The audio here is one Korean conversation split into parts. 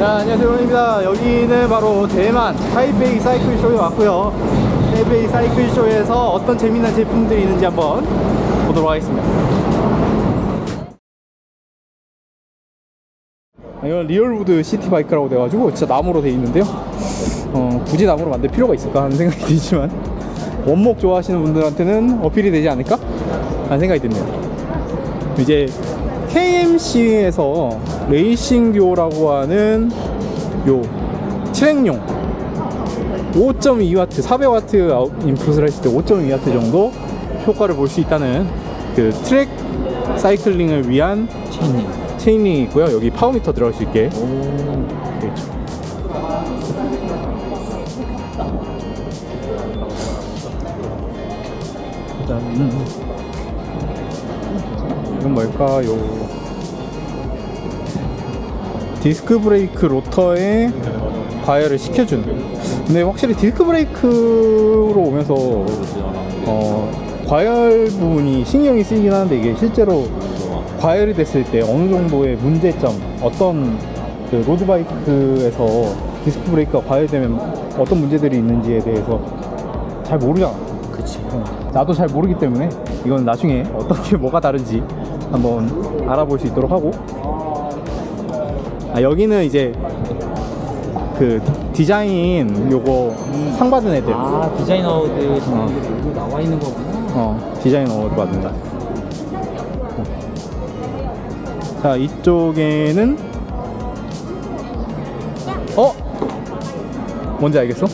자, 안녕하세요. 론입니다. 여기는 바로 대만 타이베이 사이클 쇼에 왔고요. 타이베이 사이클 쇼에서 어떤 재미난 제품들이 있는지 한번 보도록 하겠습니다. 아, 이건 리얼우드 시티 바이크라고 돼가지고 진짜 나무로 돼 있는데요. 어, 굳이 나무로 만들 필요가 있을까 하는 생각이 들지만 원목 좋아하시는 분들한테는 어필이 되지 않을까 하는 생각이 드네요. 이제 KMC에서 레이싱 듀오라고 하는 요 트랙용 5.2W, 400W 인풋을 했을 때 5.2W 정도 효과를 볼 수 있다는 그 트랙 사이클링을 위한 체인이. 체인링이 있고요. 여기 파워미터 들어갈 수 있게 되겠죠. 일단 이건 뭘까요? 디스크 브레이크 로터에 과열을 시켜준. 근데 확실히 디스크 브레이크로 오면서 어, 과열 부분이 신경이 쓰이긴 하는데 이게 실제로 과열이 됐을 때 어느 정도의 문제점, 어떤 그 로드바이크에서 디스크 브레이크가 과열되면 어떤 문제들이 있는지에 대해서 잘 모르잖아. 그치. 어, 나도 잘 모르기 때문에 이건 나중에 어떻게 뭐가 다른지 한번 알아볼 수 있도록 하고 아 여기는 이제 그 디자인 요거 상 받은 애들. 아, 디자이너들 여기 나와 있는 거구나. 어 디자인 어워드 받은 자. 자 이쪽에는 어? 뭔지 알겠어?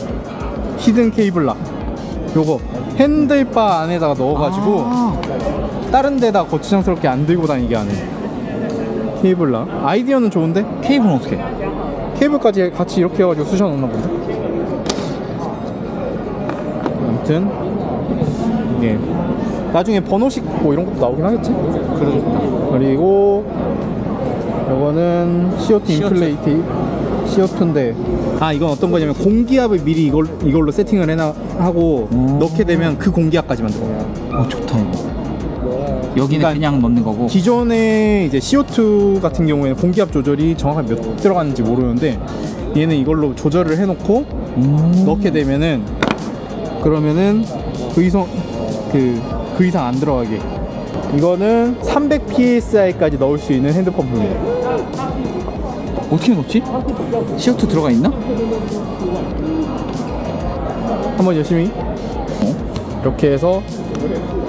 히든 케이블락 요거 핸들바 안에다가 넣어가지고 아, 다른 데다 거추장스럽게 안 들고 다니게 하는 케이블락 아이디어는 좋은데? 케이블은 어떻게 해? 케이블까지 같이 이렇게 해가지고 쑤셔 넣나 본데 아무튼 이게 나중에 번호식 뭐 이런 것도 나오긴 하겠지? 그리고 요거는 CO2 CO2. 인플레이티 CO2인데. 아 이건 어떤 거냐면 공기압을 미리 이걸, 이걸로 세팅을 해놔 하고 음. 넣게 되면 그 공기압까지 만 들어. 어, 좋다, 이거. 여기는 그러니까 그냥 넣는 거고. 기존의 이제 CO2 같은 경우에는 공기압 조절이 정확하게 몇 들어가는지 모르는데 얘는 이걸로 조절을 해놓고 음. 넣게 되면은 그러면은 그 이상 그, 그 이상 안 들어가게 이거는 300 psi까지 넣을 수 있는 핸드펌프입니다. 어떻게 넣지? CO2 들어가 있나? 한번 열심히 이렇게 해서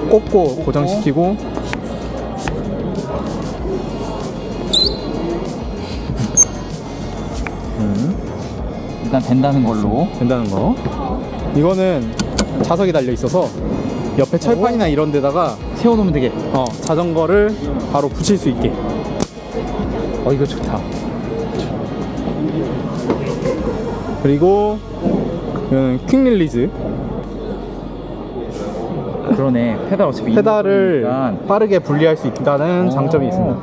꽂고 고정시키고 일단 된다는 걸로. 된다는 거. 이거는 자석이 달려 있어서 옆에 철판이나 이런 데다가 세워놓으면 되게. 어, 자전거를 바로 붙일 수 있게. 어, 이거 좋다. 그리고 이거는 퀵 릴리즈. 그러네. 페달 어차피 페달을 있는 거니까. 빠르게 분리할 수 있다는 어. 장점이 있습니다.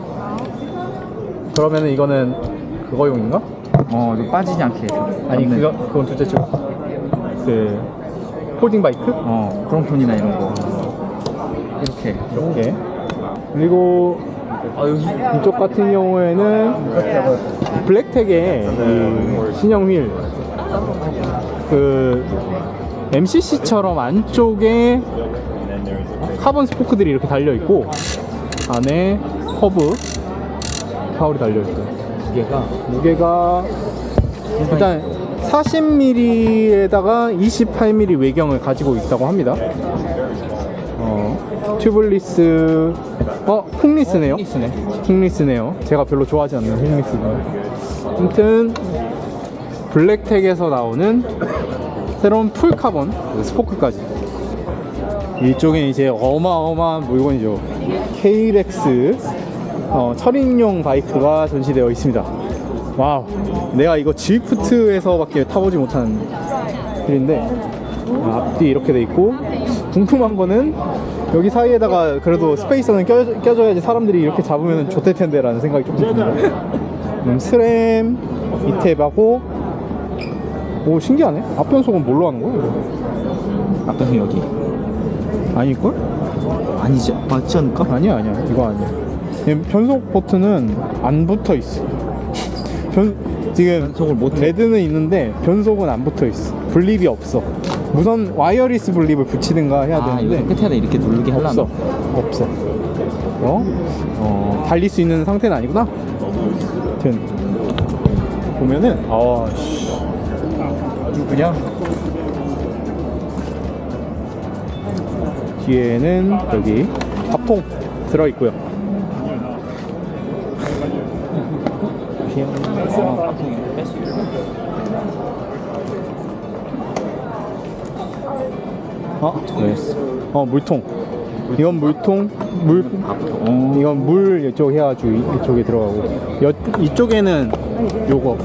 그러면은 이거는 그거용인가? 어, 빠지지 않게. 아니 넣는. 그거 그건 둘째쪽. 그 폴딩 바이크 어, 크롬톤이나 이런 거. 이렇게. 이렇게. 그리고 아. 이쪽 같은 경우에는 블랙텍의 이 신형 휠, 그 MCC처럼 안쪽에 카본 스포크들이 이렇게 달려 있고 안에 허브 파울이 달려 있어요. 무게가 무게가 일단 40mm에다가 28mm 외경을 가지고 있다고 합니다. 어, 튜블리스, 어, 훅리스네요. 훅리스네. 훅리스네요. 제가 별로 좋아하지 않는 훅리스가. 아무튼 블랙텍에서 나오는 새로운 풀 카본 스포크까지. 이쪽에 이제 어마어마한 물건이죠. KLX 어, 철인용 바이크가 전시되어 있습니다. 와우. 내가 이거 지프트에서밖에 타보지 못한 휠인데 아, 앞뒤 이렇게 돼 있고 궁금한 거는 여기 사이에다가 그래도 스페이서는 껴, 껴줘야지 사람들이 이렇게 잡으면 좋을 텐데 라는 생각이 좀 드는데 음, 스램 이탭하고 오 신기하네 앞변속은 뭘로 하는 거야? 앞에서 여기. 아닐걸? 아니지, 맞지 않을까? 아니야 아니야 이거 아니야 얘 변속 버튼은 안 붙어 있어 변 지금 변속을 못 해. 레드는 있는데 변속은 안 붙어 있어. 분립이 없어. 우선 와이어리스 분립을 붙이든가 해야 아 되는데 이거 끝에다 이렇게 누르게 하려면 없어. 없어. 어? 어, 달릴 수 있는 상태는 아니구나. 아무튼 보면은 아, 씨. 아주 그냥 뒤에는 여기 밥통 들어 있고요. 어? 네. 어 물통. 이건 물통, 물. 어, 이건 물 이쪽 해가지고 이- 이쪽에 들어가고. 여, 이쪽에는 요거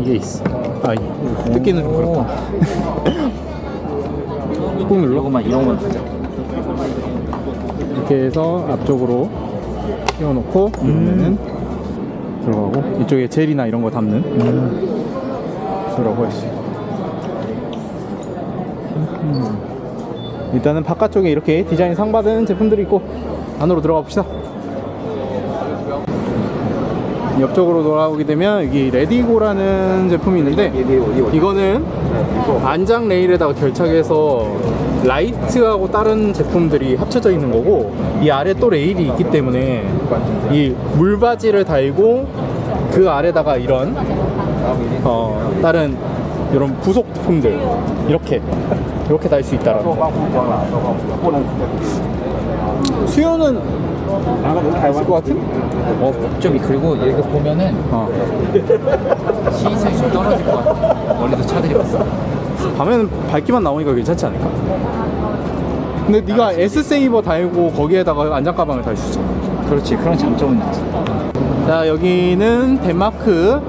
이게 있어. 아, 이- 뜯기는 좀 그렇다. 꾹 눌러. 이거만 이런 건 하자 이렇게 해서 앞쪽으로 끼워놓고 누르면은 들어가고 이쪽에 젤이나 이런 거 담는 들어가고 있어요. 음. 일단은 바깥쪽에 이렇게 디자인 상 받은 제품들이 있고 안으로 들어가 봅시다. 옆쪽으로 돌아오게 되면 여기 레디고라는 제품이 있는데 이거는 안장 레일에다가 결착해서 라이트하고 다른 제품들이 합쳐져 있는 거고 이 아래 또 레일이 있기 때문에 이 물바지를 달고 그 아래다가 이런 어 다른 이런 부속 제품들 이렇게 이렇게 달 수 있다라는 거. 수요는 있을 것 같은? 어 목적이 그리고 여기 보면은 어. 시선이 좀 떨어질 것 같아 멀리서 차들이 봤어 밤에는 밝기만 나오니까 괜찮지 않을까? 근데 네가 S 세이버 달고 거기에다가 안장 가방을 달 수 있잖아. 그렇지 그런 장점은 있지 자 여기는 덴마크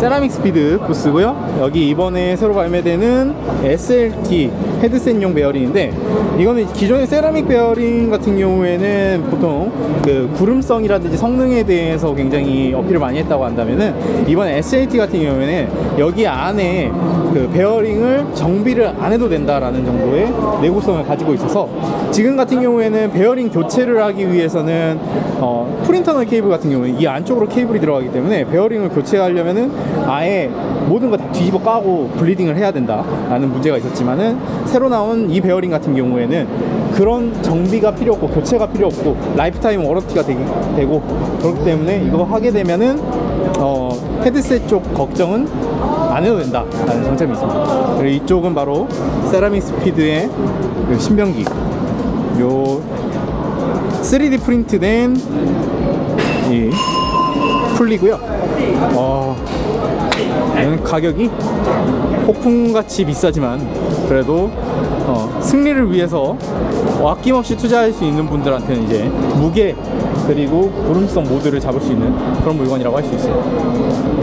세라믹 스피드 부스고요. 여기 이번에 새로 발매되는 SLT 헤드셋용 베어링인데 이거는 기존의 세라믹 베어링 같은 경우에는 보통 그 구름성이라든지 성능에 대해서 굉장히 어필을 많이 했다고 한다면은 이번에 SLT 같은 경우에는 여기 안에 그 베어링을 정비를 안 해도 된다라는 정도의 내구성을 가지고 있어서 지금 같은 경우에는 베어링 교체를 하기 위해서는 어, 프린터널 케이블 같은 경우는 이 안쪽으로 케이블이 들어가기 때문에 베어링을 교체하려면은 아예 모든 거다 뒤집어 까고 블리딩을 해야 된다라는 문제가 있었지만은 새로 나온 이 베어링 같은 경우에는 그런 정비가 필요 없고 교체가 필요 없고 라이프타임 워런티가 되기, 되고 그렇기 때문에 이거 하게 되면은 어, 헤드셋 쪽 걱정은 안 해도 된다라는 장점이 있습니다. 그리고 이쪽은 바로 세라믹 스피드의 그 신병기 요 3D 프린트된 이 풀리고요. 어, 가격이 폭풍같이 비싸지만 그래도 어, 승리를 위해서 아낌없이 투자할 수 있는 분들한테는 이제 무게 그리고 구름성 모드를 잡을 수 있는 그런 물건이라고 할 수 있어요.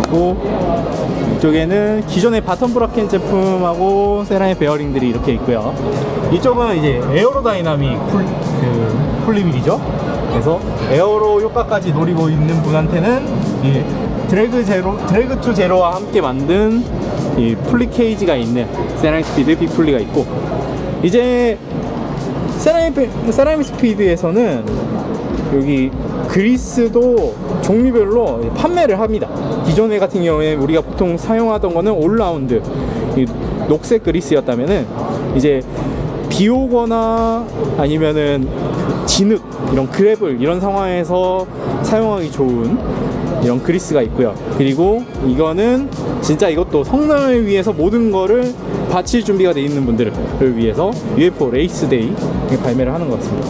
그리고 이쪽에는 기존의 바텀 브라켄 제품하고 세라의 베어링들이 이렇게 있고요. 이쪽은 이제 에어로다이나믹 풀, 그 풀리밀이죠. 그래서 에어로 효과까지 노리고 있는 분한테는 이 드래그 제로, 드래그 투 제로와 함께 만든 이 풀리 케이지가 있는 세라믹 스피드 빅풀리가 있고 이제 세라믹, 세라믹 스피드에서는 여기 그리스도 종류별로 판매를 합니다. 기존에 같은 경우에 우리가 보통 사용하던 거는 올라운드 이 녹색 그리스였다면은 이제 비 오거나 아니면은 진흙 이런 그래블 이런 상황에서 사용하기 좋은 이런 그리스가 있고요. 그리고 이거는 진짜 이것도 성능을 위해서 모든 거를 바칠 준비가 돼 있는 분들을 위해서 UFO 레이스 데이 발매를 하는 것 같습니다.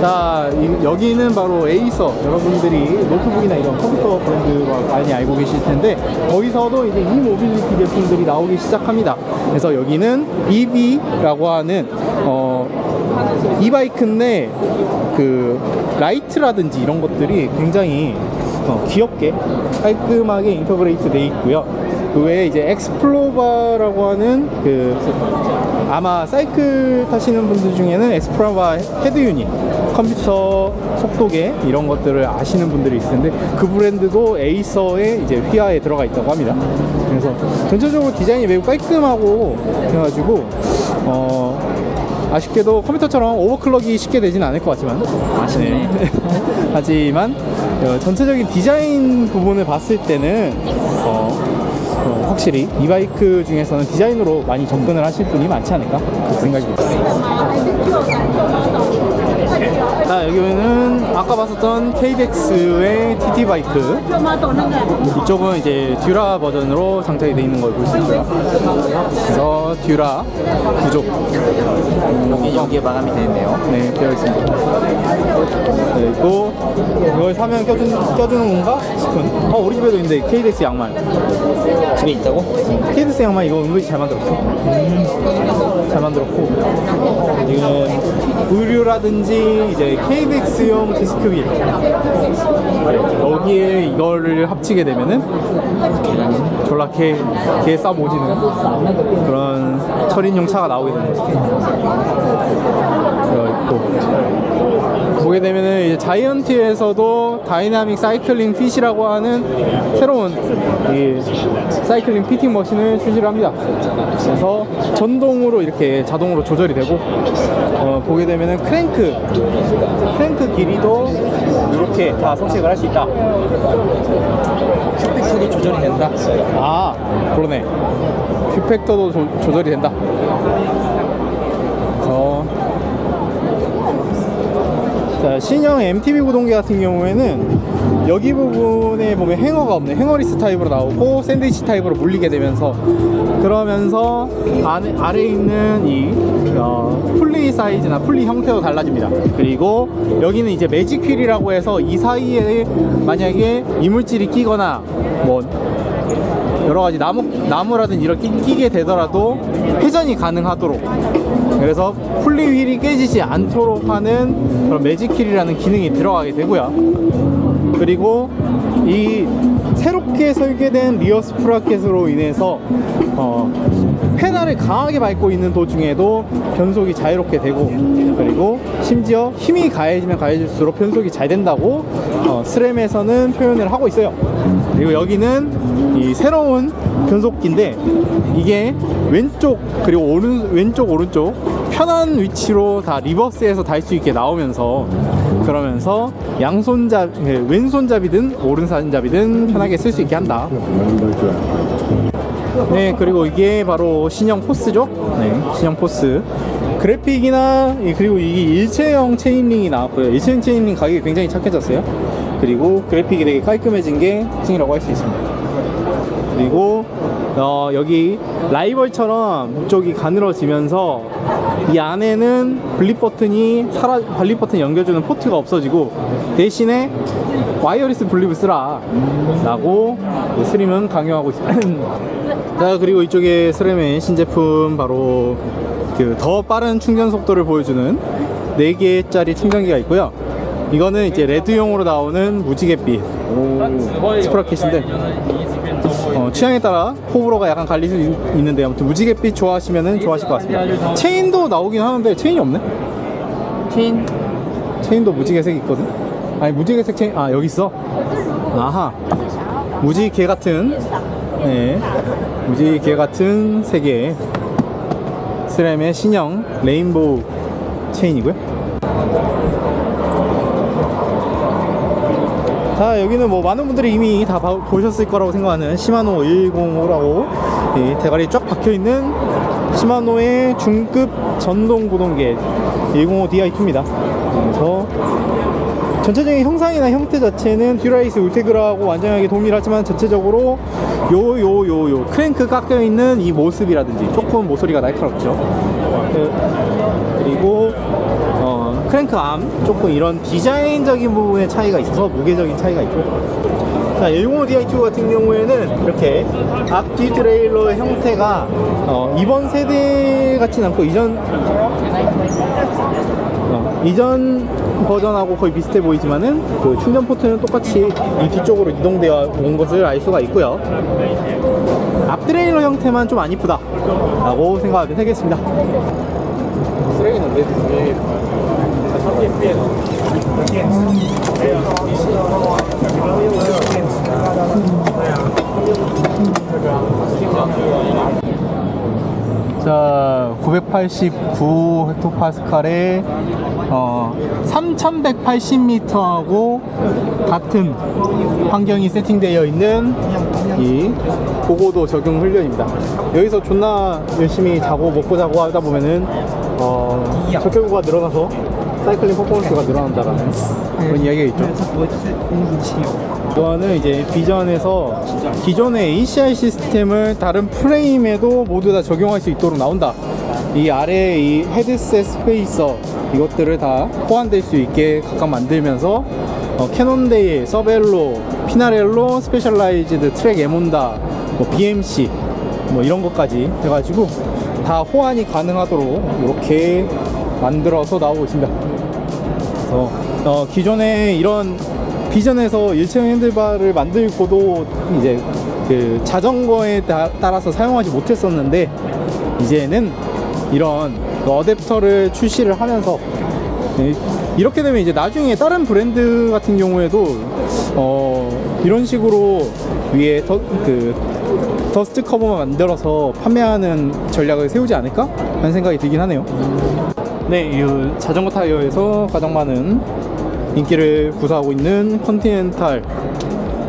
자, 이- 여기는 바로 에이서. 여러분들이 노트북이나 이런 컴퓨터 브랜드가 많이 알고 계실 텐데, 거기서도 이제 이 모빌리티 제품들이 나오기 시작합니다. 그래서 여기는 EV라고 하는, 어, 이 바이크인데, 그, 라이트라든지 이런 것들이 굉장히 어, 귀엽게 깔끔하게 인터그레이트 돼 있고요. 그 외에 이제 엑스플로바라고 하는 그 아마 사이클 타시는 분들 중에는 엑스플로바 헤드 유닛 컴퓨터 속도계 이런 것들을 아시는 분들이 있을 텐데 그 브랜드도 에이서의 이제 휘하에 들어가 있다고 합니다. 그래서 전체적으로 디자인이 매우 깔끔하고 해가지고 어 아쉽게도 컴퓨터처럼 오버클럭이 쉽게 되진 않을 것 같지만 아쉽네. 하지만 어, 전체적인 디자인 부분을 봤을 때는 어, 어, 확실히 이 바이크 중에서는 디자인으로 많이 접근을 하실 분이 많지 않을까 그렇게 생각이 듭니다. 자 여기는 아까 봤었던 KDX의 TT 바이크 이쪽은 이제 듀라 버전으로 장착이 되어 있는 걸 볼 수 있고요. 그래서 듀라 구조 여기 여기에 마감이 되는데요. 네, 되어 있습니다. 그리고 이걸 사면 껴준, 껴주는 건가 싶은. 어, 우리 집에도 있는데 KDX 양말. 집에 있다고? KDX 양말 이거 은근히 잘 만들었어. 음, 잘 만들었고. 지금 의류라든지 이제 KDX용 디스크 휠. 여기에 이거를 합치게 되면은 졸라 개, 개 싸모지는 그런 철인용 차가 나오게 되는 거죠. 있고 보게 되면은 이제 자이언티에서도 다이나믹 사이클링 핏이라고 하는 새로운 이 사이클링 피팅 머신을 출시를 합니다. 그래서 전동으로 이렇게 자동으로 조절이 되고 어, 보게 되면은 크랭크 크랭크 길이도 이렇게 다 성색을 할 수 있다. 슈펙터도 조절이 된다. 아 그러네 휘팩터도 조, 조절이 된다 자 신형 MTB 구동기 같은 경우에는 여기 부분에 보면 행어가 없네. 행어리스 타입으로 나오고 샌드위치 타입으로 몰리게 되면서 그러면서 안에, 아래에 있는 이 어, 풀리 사이즈나 풀리 형태도 달라집니다. 그리고 여기는 이제 매직 휠이라고 해서 이 사이에 만약에 이물질이 끼거나 뭐 여러 가지 나무 나무라든지 이렇게 끼게 되더라도 회전이 가능하도록 그래서 풀리 휠이 깨지지 않도록 하는 그런 매직 휠이라는 기능이 들어가게 되고요. 그리고 이 새롭게 설계된 리어 스프라켓으로 인해서 어, 페달을 강하게 밟고 있는 도중에도 변속이 자유롭게 되고 그리고 심지어 힘이 가해지면 가해질수록 변속이 잘 된다고 어, 스램에서는 표현을 하고 있어요. 그리고 여기는 이 새로운 변속기인데 이게 왼쪽 그리고 오른 왼쪽 오른쪽 편한 위치로 다 리버스에서 달 수 있게 나오면서 그러면서 양손잡 예, 왼손잡이든 오른손잡이든 편하게 쓸 수 있게 한다. 네, 그리고 이게 바로 신형 포스죠. 네, 신형 포스. 그래픽이나 이- 그리고 이게 일체형 체인링이 나왔고요. 일체형 체인링 가격이 굉장히 착해졌어요. 그리고 그래픽이 되게 깔끔해진 게 특징이라고 할 수 있습니다. 그리고 어, 여기 라이벌처럼 이쪽이 가늘어지면서 이 안에는 블립 버튼이 사라 블립 버튼 연결주는 포트가 없어지고 대신에 와이어리스 블립을 쓰라 라고 스림은 강요하고 있습니다. 자 그리고 이쪽에 스램의 신제품 바로 그 더 빠른 충전 속도를 보여주는 4개짜리 충전기가 있고요. 이거는 이제 레드용으로 나오는 무지갯빛 스프라켓인데 어, 취향에 따라 호불호가 약간 갈릴 수 있- 있는데 아무튼 무지갯빛 좋아하시면 좋아하실 것 같습니다 체인도 나오긴 하는데 체인이 없네 체인 체인도 무지개색 있거든. 아니 무지개색 체인 아 여기 있어. 아하. 무지개 같은 네 무지개 같은 세 개의 스램의 신형 레인보우 체인이고요. 자 여기는 뭐 많은 분들이 이미 다 봐- 보셨을 거라고 생각하는 시마노 115라고 이 대가리 쫙 박혀 있는 시마노의 중급 전동 구동계 105 Di2입니다. 그래서 전체적인 형상이나 형태 자체는 듀라이스 울테그라고 완전하게 동일하지만 전체적으로 요 요 요 요 크랭크 깎여 있는 이 모습이라든지 조금 모서리가 날카롭죠. 그- 그리고 어, 크랭크 암 조금 이런 디자인적인 부분의 차이가 있어서 무게적인 차이가 있고 자, 105 Di2 같은 경우에는 이렇게 앞뒤 트레일러 형태가 어, 이번 세대 같진 않고 이전 어, 이전 버전하고 거의 비슷해 보이지만은 그 충전 포트는 똑같이 이 뒤쪽으로 이동되어 온 것을 알 수가 있고요. 앞 트레일러 형태만 좀 안 이쁘다 라고 생각하게 되겠습니다. 쓰레기는 왜 자, 289 헥토파스칼에 어, 3180m하고 같은 환경이 세팅되어 있는 이 고고도 적용 훈련입니다. 여기서 존나 열심히 자고 먹고 자고 하다 보면은 어, 적혈구가 늘어나서 사이클링 퍼포먼스가 늘어난다라는 그런 이야기가 있죠. 이거는 이제 비전에서 기존의 ACI 시스템을 다른 프레임에도 모두 다 적용할 수 있도록 나온다. 이 아래에 이 헤드셋 스페이서 이것들을 다 호환될 수 있게 각각 만들면서 어, 캐논데이, 서벨로, 피나렐로, 스페셜라이즈드, 트랙 에몬다, 뭐 BMC 뭐 이런 것까지 해가지고 다 호환이 가능하도록 이렇게 만들어서 나오고 있습니다. 그래서 어, 기존에 이런 비전에서 일체형 핸들바를 만들고도 이제 그 자전거에 따, 따라서 사용하지 못했었는데 이제는 이런 그 어댑터를 출시를 하면서 네, 이렇게 되면 이제 나중에 다른 브랜드 같은 경우에도 어, 이런 식으로 위에 더, 그 더스트 커버만 만들어서 판매하는 전략을 세우지 않을까 하는 생각이 들긴 하네요. 네, 이 자전거 타이어에서 가장 많은 인기를 구사하고 있는 컨티넨탈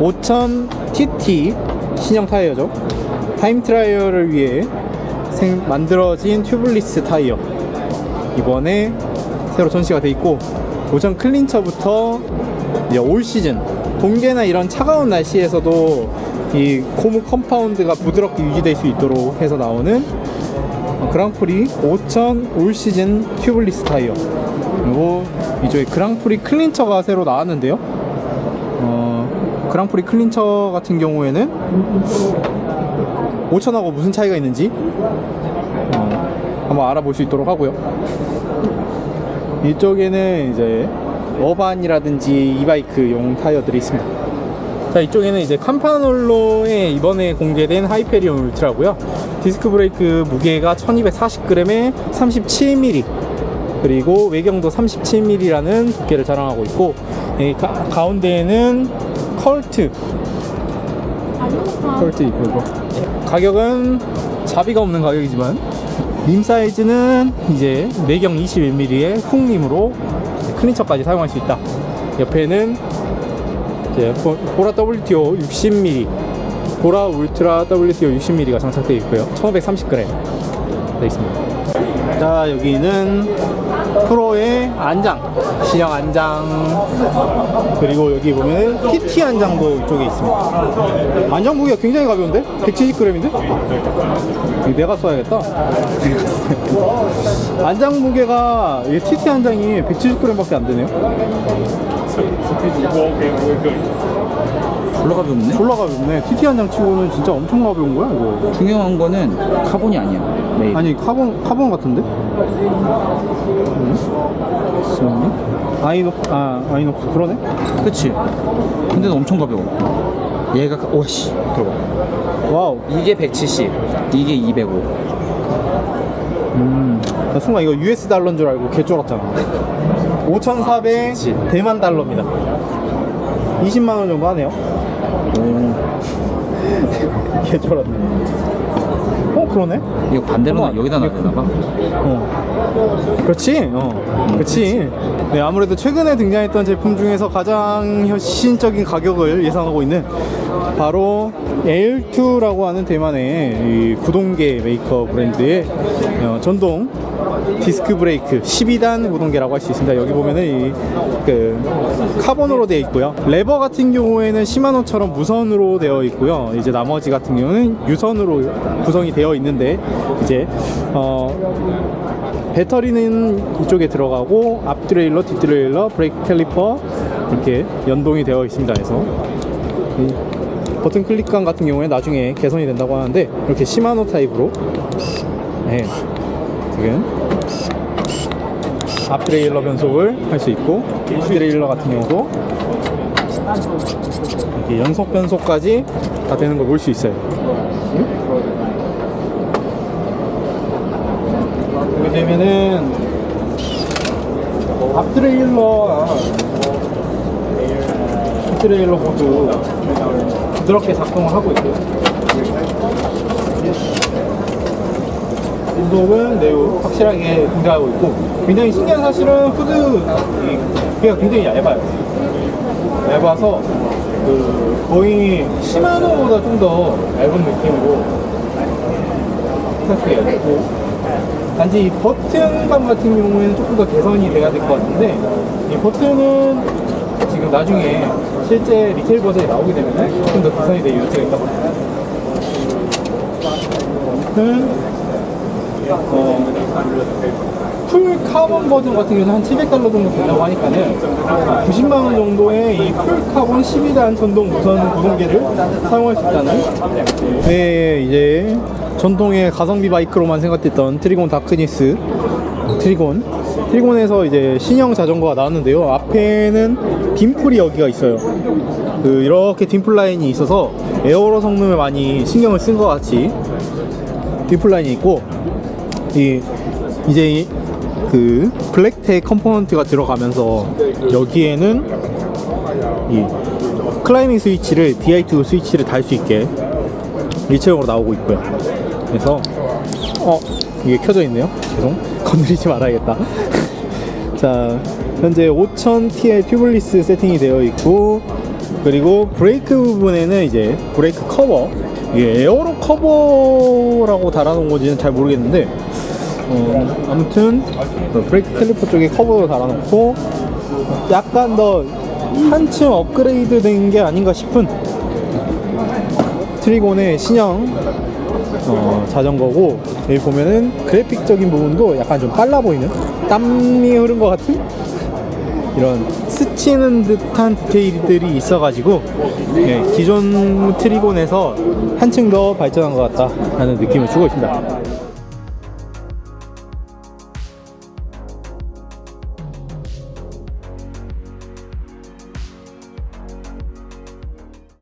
5000 TT 신형 타이어죠. 타임 트라이얼을 위해 생- 만들어진 튜블리스 타이어. 이번에 새로 전시가 돼 있고 5000 클린처부터 올 시즌 동계나 이런 차가운 날씨에서도 이 고무 컴파운드가 부드럽게 유지될 수 있도록 해서 나오는 어, 그랑프리 5000 올 시즌 튜블리스 타이어. 그리고 이쪽에 그랑프리 클린처가 새로 나왔는데요. 어, 그랑프리 클린처 같은 경우에는 5000하고 무슨 차이가 있는지 어, 한번 알아볼 수 있도록 하고요. 이쪽에는 이제 어반이라든지 이바이크용 타이어들이 있습니다. 자 이쪽에는 이제 캄파놀로에 이번에 공개된 하이페리온 울트라고요. 디스크 브레이크 무게가 1240g에 37mm 그리고 외경도 37mm라는 두께를 자랑하고 있고 이 가, 가운데에는 컬트. 컬트 있고 이거. 가격은 자비가 없는 가격이지만 림 사이즈는 이제 내경 21mm의 훅림으로 클린처까지 사용할 수 있다 옆에는 이제 보- 보라 WTO 60mm, 보라 울트라 WTO 60mm가 장착되어 있고요. 1530g 되어 있습니다. 자, 여기는 프로의 안장, 신형 안장, 그리고 여기 보면 TT 안장도 이쪽에 있습니다. 안장 무게가 굉장히 가벼운데? 170g인데? 내가 써야겠다. 안장 무게가 이 TT 안장이 170g밖에 안 되네요. 졸라 가볍네. 졸라 가볍네. TT 한장 치고는 진짜 엄청 가벼운 거야, 이거. 중요한 거는 카본이 아니야. 네. 아니, 카본, 카본 같은데? 수영이? 아이녹, 아, 아이녹스. 그러네? 그치. 근데 엄청 가벼워. 얘가 가- 오씨 들어봐. 와우. 이게 170, 이게 205. 음. 나 순간 이거 US 달러인 줄 알고 개쫄았잖아. 5,400 그치. 대만 달러입니다. 20만 원 정도 하네요. 개쫄았네. 어, 그러네? 이거 반대로 는 잠깐만. 여기다 놔야 되나 봐. 어. 그렇지. 어. 그렇지. 네, 아무래도 최근에 등장했던 제품 중에서 가장 혁신적인 가격을 예상하고 있는 바로 L2라고 하는 대만의 이 구동계 메이커 브랜드의 어, 전동 디스크 브레이크 12단 구동계라고 할 수 있습니다. 여기 보면은 이 그 카본으로 되어 있고요. 레버 같은 경우에는 시마노처럼 무선으로 되어 있고요. 이제 나머지 같은 경우는 유선으로 구성이 되어 있는데 이제 어 배터리는 이쪽에 들어가고 앞 트레일러, 뒷 트레일러, 브레이크 캘리퍼 이렇게 연동이 되어 있습니다. 그래서 이 버튼 클릭감 같은 경우에 나중에 개선이 된다고 하는데 이렇게 시마노 타입으로 네, 지금 앞 트레일러 변속을 할 수 있고 뒷 트레일러 같은 경우도 이렇게 연속 변속까지 다 되는 걸 볼 수 있어요. 이렇게 되면은 앞 트레일러 뒷 트레일러 모두 부드럽게 작동을 하고 있고요. 운동은 매우 확실하게 등장하고 있고 굉장히 신기한 사실은 후드 이 그가 굉장히 얇아요. 얇아서 그 거의 시마노보다 좀 더 얇은 느낌으로 생각해요. 그리고 단지 이 버튼감 같은 경우에는 조금 더 개선이 돼야 될 것 같은데 이 버튼은 지금 나중에 실제 리테일 버전이 나오게 되면 조금 더 개선이 될 여지가 있다고 합니다. 어, 풀 카본 버전 같은 경우는 한 700달러 정도 된다고 하니까는 90만 원 정도의 이 풀 카본 12단 전동 무선 구동계를 사용할 수 있다는 네 이제 전통의 가성비 바이크로만 생각했던 트리곤 다크니스 트리곤. 트리곤에서 이제 신형 자전거가 나왔는데요. 앞에는 딤플이 여기가 있어요. 그 이렇게 딤플 라인이 있어서 에어로 성능을 많이 신경을 쓴 것 같이 딤플 라인이 있고 이 이제 이, 그 블랙텍 컴포넌트가 들어가면서 여기에는 이 클라이밍 스위치를 DI2 스위치를 달 수 있게 일체형으로 나오고 있고요. 그래서 어 이게 켜져 있네요. 죄송 건드리지 말아야겠다. 자 현재 5000T의 튜블리스 세팅이 되어 있고 그리고 브레이크 부분에는 이제 브레이크 커버 이게 에어로 커버라고 달아놓은 건지는 잘 모르겠는데 어, 아무튼 그 브레이크 캘리퍼 쪽에 커버를 달아놓고 약간 더 한층 업그레이드 된 게 아닌가 싶은 트리곤의 신형 어, 자전거고 여기 보면은 그래픽적인 부분도 약간 좀 빨라 보이는 땀이 흐른 것 같은 이런 스치는 듯한 디테일들이 있어가지고 예, 기존 트리곤에서 한층 더 발전한 것 같다라는 느낌을 주고 있습니다.